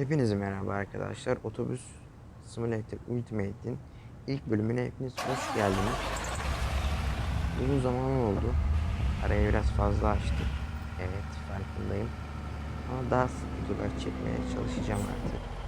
Hepinize merhaba arkadaşlar. Otobüs Simulator Ultimate'in ilk bölümüne hepiniz hoş geldiniz. Uzun zaman oldu. Araya biraz fazla açtık. Evet farkındayım. Ama daha sık videolar çekmeye çalışacağım artık.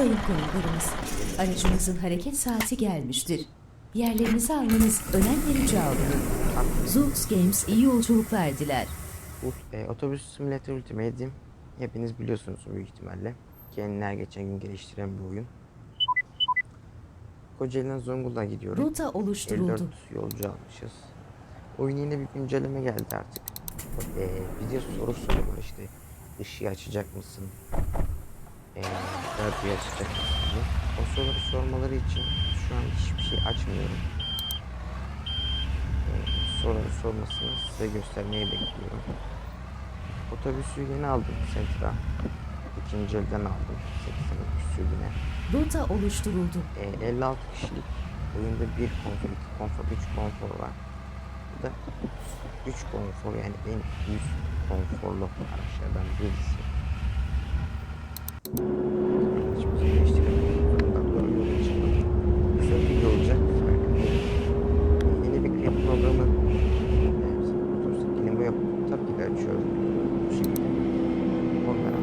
Sayın konuklarımız, aracınızın hareket saati gelmiştir. Yerlerinizi almanız önem verici alınır. Zoox Games iyi yolculuklar diler. Bu e, otobüs simülatör Ultimate'im. Hepiniz biliyorsunuz büyük ihtimalle. Kendini her geçen gün geliştiren bir oyun. Kocaeli'den Zonguldak'a gidiyorum. Rota 54 oluşturuldu. yolcu almışız. Oyun yine bir güncelleme geldi artık. E, bize soru soruyor işte. Işığı açacak mısın? E, radyoyu açacak diye. O soruları sormaları için şu an hiçbir şey açmıyorum. E, soruları sormasını size göstermeyi bekliyorum. Otobüsü yeni aldım Sentra. İkinci elden aldım. 80 küsür güne. Rota oluşturuldu. E, 56 kişilik oyunda bir konfor, iki konfor, üç konfor var. Bu da 3 konfor yani en üst konforlu araçlardan birisi. Hiçbir şey değiştiremedim. Bundan doğru yola çıkmadım. Kısa bir video olacak. farkındayım. Yeni bir klip programı. Yani otobüste klima yapıp tabii ki de açıyorum. Bu şekilde. Onlara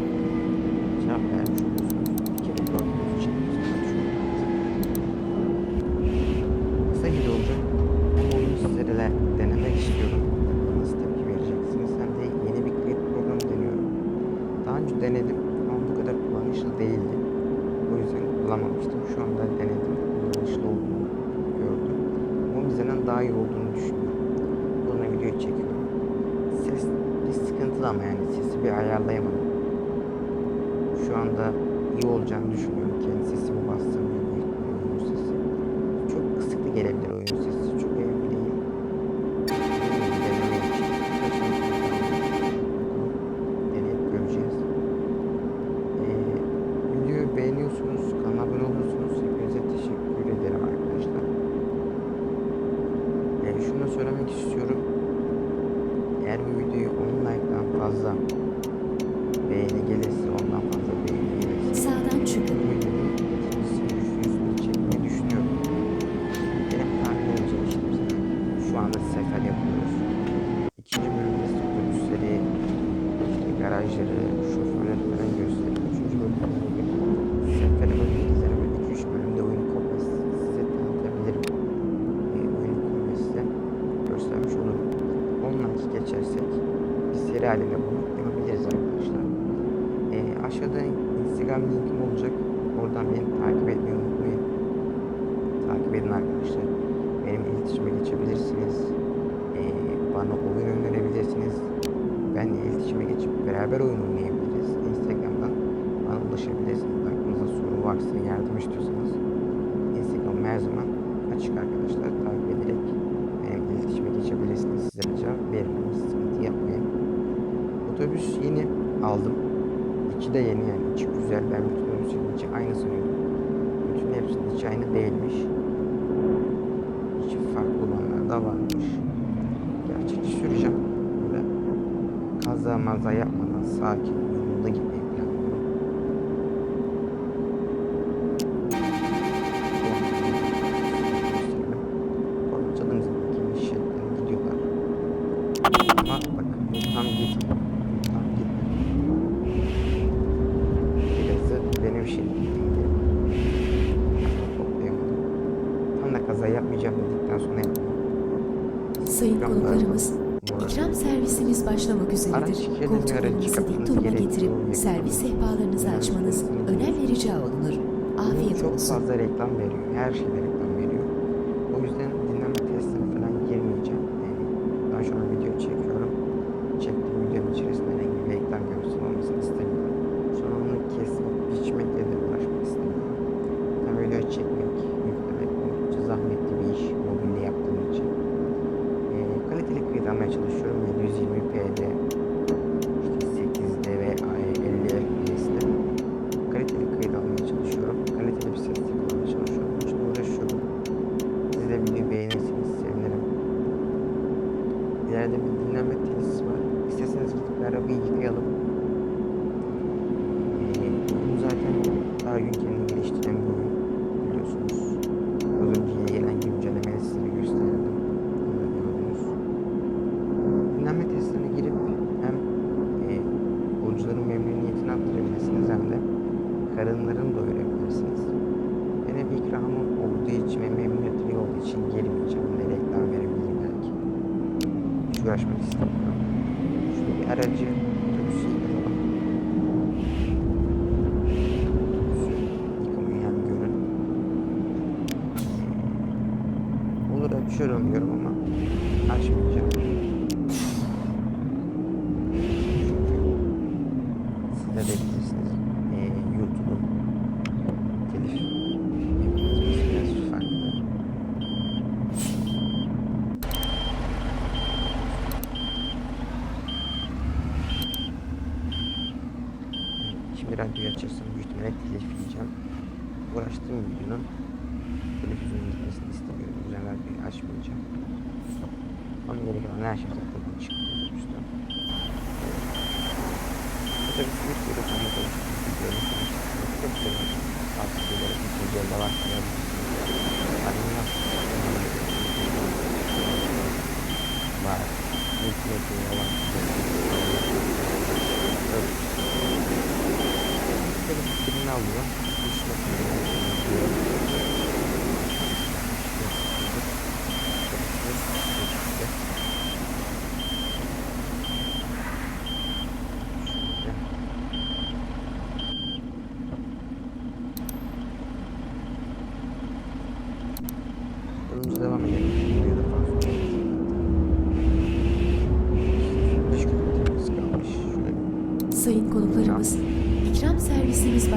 cevap vermiş oluyorsunuz. Bir kere gördüğünüz için açıyorum. Kısa video olacak. Hem oyunu sizlerle denemek istiyorum. Nasıl tepki vereceksiniz? Hem de yeni bir klip programı deniyorum. Daha önce denedim ama bu kadar kullanışlı değildi. O yüzden kullanmamıştım. Şu anda denedim. Kullanışlı olduğunu gördüm. Ama bizden daha iyi olduğunu düşünüyorum. Buna video çekiyorum. Ses bir sıkıntılı ama yani sesi bir ayarlayamadım. Şu anda iyi olacağını düşünüyorum. Kendi sesimi bastım. Oyun sesi. Çok kısıklı gelebilir oyun sesi. Çok emin değilim. Denemek için birkaç gün deneyip göreceğiz. Ee, videoyu beğeniyorsunuz, kanala abone oluyorsunuz. Hepinize teşekkür ederim arkadaşlar. Ee, şunu da söylemek istiyorum. Eğer bu videoyu 10 like'dan fazla beğeni gelirse, ondan fazla beğeni gelirse Sağdan çıkın. bu videonun ikincisini, üçüncüsünü çekmeyi düşünüyorum. Benim tahminimce işte mesela sefer yapıyoruz. İkinci bölümde otobüsleri, işte garajları, şoförleri falan gösteriyor. Üçüncü bölümde bugün. Yani böyle iki üç bölümde oyun kopyası size tanıtabilirim. Ee, oyun kopyası göstermiş olurum. Ondan geçersek bir seri halinde bunu yapabiliriz arkadaşlar. Ee, aşağıda Instagram linkim olacak. Oradan beni takip etmeyi unutmayın. Takip edin arkadaşlar. Benimle iletişime geçebilirsiniz. Bana oyun önerebilirsiniz. Benle iletişime geçip beraber oyun oynayabiliriz. Instagram'dan bana ulaşabilirsiniz. Aklınızda soru varsa, yardım istiyorsanız Instagram her zaman açık arkadaşlar. Takip ederek benimle iletişime geçebilirsiniz. Sizlere cevap veririm. Sıkıntı yapmayın. Otobüs yeni aldım. İçi de yeni yani. İçi güzel. Ben bütün otobüsün içi aynı sanıyordum. Bütün hepsinin içi aynı değilmiş. Kaza maza yapmadan sakin yolunda gitmeyi planlıyorum. Korkutalım zaten şeklinde gidiyorlar. Ama bakın tam gitmiyor. Tam gitmiyor. Da benim şey. Toplayamadım. Tam da kaza yapmayacağım dedikten sonra yaptım. Sayın konuklarımız. İkram servisiniz başlamak üzeredir. Koltuklarınızı dik duruma getirip servis sehpalarınızı açmanız önem verici olunur. Afiyet çok olsun. fazla reklam veriyor. Her şeyde 你们应该没。Uğraşmak istemiyorum. Şöyle bir aracı hem görün. Olur açıyorum diyorum ama açmayacağım. Siz de bilirsiniz. Ee, YouTube'un telif mekanizması biraz farklı. Radyoyu açarsam büyük ihtimalle telif yiyeceğim. Uğraştığım videonun televizyonun gitmesini istemiyorum. O yüzden radyoyu açmayacağım. Onun geri kalan her şey zaten çıktı otobüsten. Otobüs bir kere sonra otobüs videoyu çok seviyorum. Tavsiye ederim. İkinci elde var. Ardından var. İlk medyaya var. Dışına fikrini Yolumuza devam edelim. Buraya da fazla olmasın. Dış kilometremiz kalmış. Şöyle Sayın konuklarımız, ikram servisimiz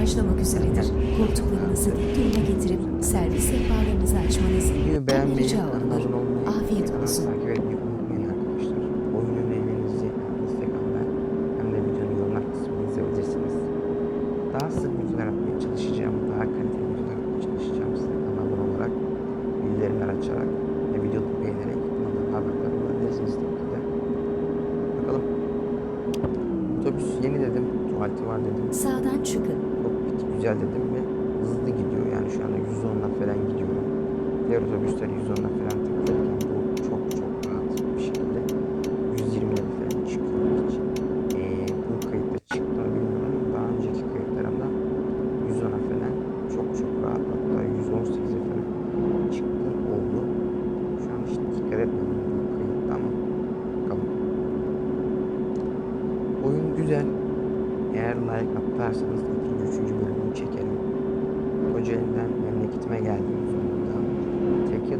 üzeredir. Koltuklarınızı dik duruma getirip servis sehpalarınızı açmanız Videoyu en beğenmeyi, rica olunur. abone olmayı, Afiyet kanalı olsun. takip etmeyi unutmayın arkadaşlar. Oyun önerilerinizi Instagram'dan hem de videonun yorumlar kısmına yazabilirsiniz. Daha sık videolar atmaya çalışacağım. Daha kaliteli videolar atmaya çalışacağım. Size kanala abone olarak, bildirimler açarak ve videoyu beğenerek kanaldan haberdar olabilirsiniz tabii ki de. Bakalım. Otobüs yeni dedim. Tuvaleti var dedim. Sağdan çıkın. Güzel dedim ve hızlı gidiyor yani şu anda 110'la falan gidiyorum. Diğer otobüsler 110'la falan takılırken bu çok çok rahat bir şekilde 120'le falan çıkıyor hiç. Ee, bu kayıtta çıktığını bilmiyorum ama daha önceki kayıtlarımda 110'a falan çok çok rahat hatta 118'e falan çıktığım oldu. Şu an hiç dikkat etmedim bu kayıtta ama bakalım. Oyun güzel. Eğer like atarsanız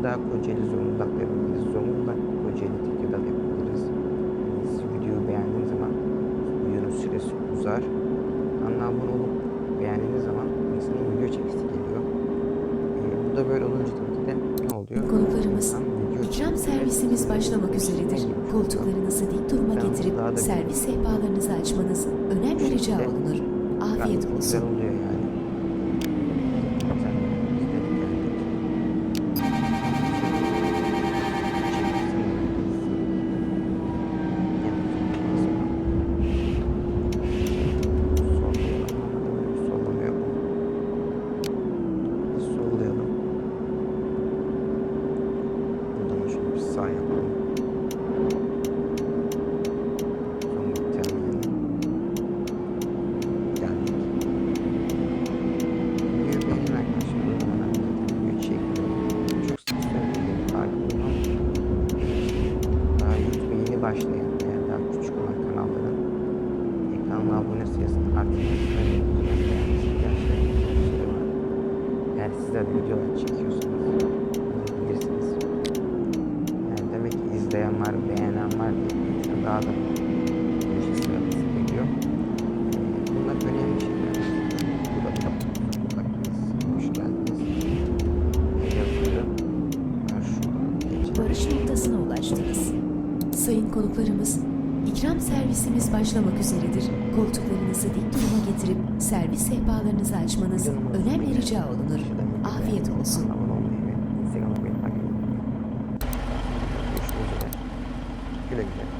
Tekirdağ, Kocaeli, Zonguldak da yapabiliriz. Zonguldak, Kocaeli, Tekirdağ da yapabiliriz. Yani siz videoyu beğendiğiniz zaman videonun süresi uzar. Kanala abone olup beğendiğiniz zaman insanın video çekisi geliyor. Ee, bu da böyle olunca tabii ki de ne oluyor? Konuklarımız, İkram servisimiz başlamak üzeredir. Koltuklarınızı dik duruma Yalnız getirip da servis sehpalarınızı açmanız önemli Bu rica olunur. Afiyet olsun. Güzel oluyor yani. Güzel. Biz de geldik. Sollayalım. Buradan şöyle bir sağ yapalım. Sonra terminal. Geldik. Videoyu beğenin arkadaşlar. O zaman ben zaten video çekiyorum. Çok sık söyledim. Takip edin ama daha YouTube'a yeni başlayan veya daha küçük olan kanalların e, kanala abone sayısını arttırmasını ve videoları beğenmesini gerçekten bir şey var. Eğer sizler de videolar çekiyorsanız bunu bilirsiniz. Yani demek ki izleyen var, beğenen var daha da bir şey. Ee, Bunlar önemli şeyler. Bu da. Hoş geldiniz. Geçeyim. Varış noktasına ulaştınız. Sayın konuklarımız, ikram servisimiz başlamak üzeredir. Koltuklarınızı dik duruma getirip servis sehpalarınızı açmanız önemli rica olunur. Afiyet olsun. Abone olmayı ve Instagram'a beni takip etmeyi. Görüşmek üzere. Güle güle.